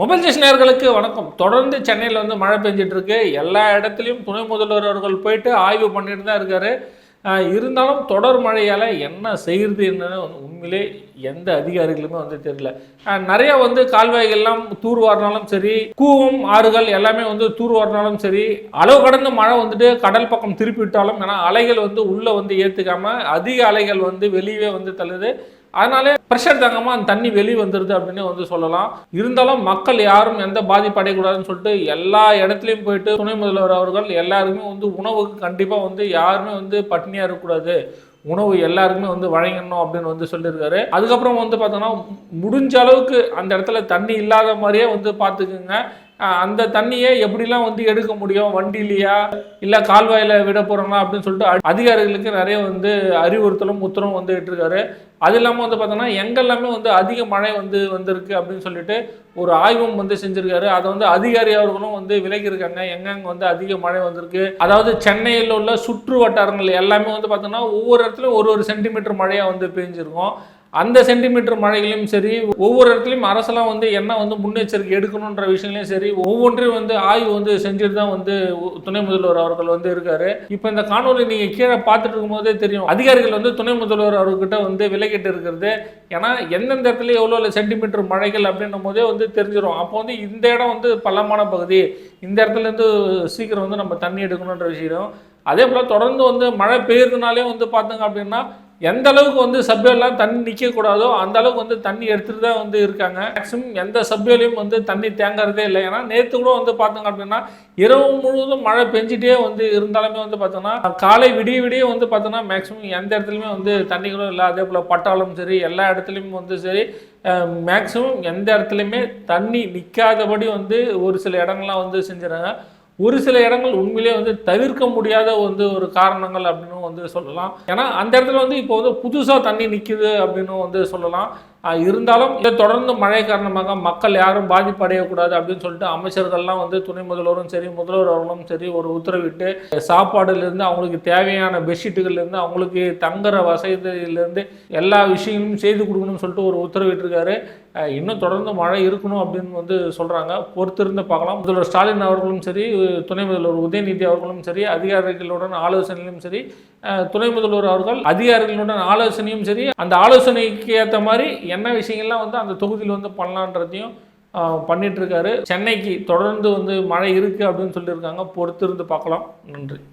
Mobile ஜெஸ் நேயர்களுக்கு வணக்கம். தொடர்ந்து சென்னையில் வந்து மழை பெஞ்சிட்டு இருக்கு எல்லா இடத்துலையும் துணை முதல்வர் அவர்கள் போயிட்டு ஆய்வு பண்ணிட்டு தான் இருக்காரு. இருந்தாலும் தொடர் மழையால் என்ன செய்கிறது என்னன்னு உண்மையிலே எந்த அதிகாரிகளுமே வந்து தெரியல. நிறைய வந்து கால்வாய்கள்லாம் தூர்வாரினாலும் சரி கூவம் ஆறுகள் எல்லாமே வந்து தூர்வாரினாலும் சரி அளவு கடந்த மழை வந்துட்டு கடல் பக்கம் திருப்பி விட்டாலும் ஏன்னா அலைகள் வந்து உள்ளே வந்து ஏற்றுக்காம அதிக அலைகள் வந்து வெளியே வந்து தள்ளுது. அதனாலே ப்ரெஷர் தங்கமாக அந்த தண்ணி வெளியே வந்துடுது அப்படின்னு வந்து சொல்லலாம். இருந்தாலும் மக்கள் யாரும் எந்த பாதிப்பு அடையக்கூடாதுன்னு சொல்லிட்டு எல்லா இடத்துலையும் போயிட்டு துணை முதல்வர் அவர்கள் எல்லாருக்குமே வந்து உணவுக்கு கண்டிப்பாக வந்து யாருமே வந்து பட்டினியாக இருக்கக்கூடாது. உணவு எல்லாருக்குமே வந்து வழங்கணும் அப்படின்னு வந்து சொல்லியிருக்காரு. அதுக்கப்புறம் வந்து பார்த்தோன்னா முடிஞ்ச அளவுக்கு அந்த இடத்துல தண்ணி இல்லாத மாதிரியே வந்து பார்த்துக்குங்க அந்த தண்ணியை எப்படிலாம் வந்து எடுக்க முடியும்? வண்டிலையா இல்லை கால்வாயில் விட போகிறோங்களா அப்படின்னு சொல்லிட்டு அதிகாரிகளுக்கு நிறைய வந்து அறிவுறுத்தலும் உத்தரவும் வந்துகிட்டு இருக்காரு அது இல்லாமல் வந்து பார்த்தோன்னா எங்கெல்லாமே வந்து அதிக மழை வந்து வந்திருக்கு அப்படின்னு சொல்லிட்டு ஒரு ஆய்வும் வந்து செஞ்சுருக்காரு. அதை வந்து அதிகாரி அவர்களும் வந்து விலகியிருக்காங்க. எங்கெங்க வந்து அதிக மழை வந்திருக்கு? அதாவது சென்னையில் உள்ள சுற்று வட்டாரங்கள் எல்லாமே வந்து பார்த்தோன்னா ஒவ்வொரு இடத்துலையும் ஒரு ஒரு சென்டிமீட்டர் மழையாக வந்து பெஞ்சிருக்கும். அந்த சென்டிமீட்டர் மழைகளையும் சரி ஒவ்வொரு இடத்துலையும் அரசெல்லாம் வந்து என்ன வந்து முன்னெச்சரிக்கை எடுக்கணுன்ற விஷயங்களையும் சரி ஒவ்வொன்றையும் வந்து ஆய்வு வந்து செஞ்சுட்டு தான் வந்து துணை முதல்வர் அவர்கள் வந்து இருக்காரு. இப்போ இந்த காணொலி நீங்கள் கீழே பார்த்துட்டு இருக்கும்போதே தெரியும் அதிகாரிகள் வந்து துணை முதல்வர் அவர்கிட்ட வந்து விலகிட்டு இருக்கிறது. ஏன்னா எந்தெந்த இடத்துல எவ்வளோ சென்டிமீட்டர் மழைகள் அப்படின்னும் போதே வந்து தெரிஞ்சிடும் அப்போ வந்து இந்த இடம் வந்து பள்ளமான பகுதி இந்த இடத்துல இருந்து சீக்கிரம் வந்து நம்ம தண்ணி எடுக்கணுன்ற விஷயம். அதே போல் தொடர்ந்து வந்து மழை பெய்யறதுனாலே வந்து பார்த்தோங்க அப்படின்னா எந்த அளவுக்கு வந்து சப்வேலாம் தண்ணி நிற்கக்கூடாதோ அந்த அளவுக்கு வந்து தண்ணி எடுத்துகிட்டு தான் வந்து இருக்காங்க. மேக்ஸிமம் எந்த சப்வேலையும் வந்து தண்ணி தேங்குறதே இல்லை. ஏன்னா நேற்று கூட வந்து பார்த்தோங்க அப்படின்னா இரவு முழுவதும் மழை பெஞ்சிட்டே வந்து இருந்தாலுமே வந்து பார்த்தோன்னா காலை விடிய விடிய வந்து பார்த்தோன்னா மேக்ஸிமம் எந்த இடத்துலையுமே வந்து தண்ணிகளும் இல்லை. அதே போல் பட்டாலும் சரி எல்லா இடத்துலையும் வந்து சரி. மேக்ஸிமம் எந்த இடத்துலையுமே தண்ணி நிற்காதபடி வந்து ஒரு சில இடங்கள்லாம் வந்து செஞ்சுறாங்க. ஒரு சில இடங்கள் உண்மையிலேயே வந்து தவிர்க்க முடியாத வந்து ஒரு காரணங்கள் அப்படின்னு வந்து சொல்லலாம். ஏன்னா அந்த இடத்துல வந்து இப்போ வந்து புதுசாக தண்ணி நிற்குது அப்படின்னு வந்து சொல்லலாம். இருந்தாலும் இதை தொடர்ந்து மழை காரணமாக மக்கள் யாரும் பாதிப்படையக்கூடாது அப்படின்னு சொல்லிட்டு அமைச்சர்கள்லாம் வந்து துணை முதல்வரும் சரி முதல்வர் அவர்களும் சரி ஒரு உத்தரவிட்டு சாப்பாடுலேருந்து அவங்களுக்கு தேவையான பெட்ஷீட்டுகள்லேருந்து அவங்களுக்கு தங்குற வசதியிலேருந்து எல்லா விஷயங்களும் செய்து கொடுக்கணும்னு சொல்லிட்டு ஒரு உத்தரவிட்டிருக்காரு. இன்னும் தொடர்ந்து மழை இருக்கணும் அப்படின்னு வந்து சொல்கிறாங்க பொறுத்திருந்து பார்க்கலாம். முதல்வர் ஸ்டாலின் அவர்களும் சரி துணை முதல்வர் உதயநிதி அவர்களும் சரி அதிகாரிகளுடன் ஆலோசனையிலும் சரி துணை முதல்வர் அவர்கள் அதிகாரிகளுடன் ஆலோசனையும் சரி அந்த ஆலோசனைக்கு ஏற்ற மாதிரி என்ன விஷயங்கள்லாம் வந்து அந்த தொகுதியில் வந்து பண்ணலான்றதையும் ஆஹ் பண்ணிட்டு இருக்காரு. சென்னைக்கு தொடர்ந்து வந்து மழை இருக்குது அப்படின்னு சொல்லியிருக்காங்க. பொறுத்திருந்து பார்க்கலாம். நன்றி.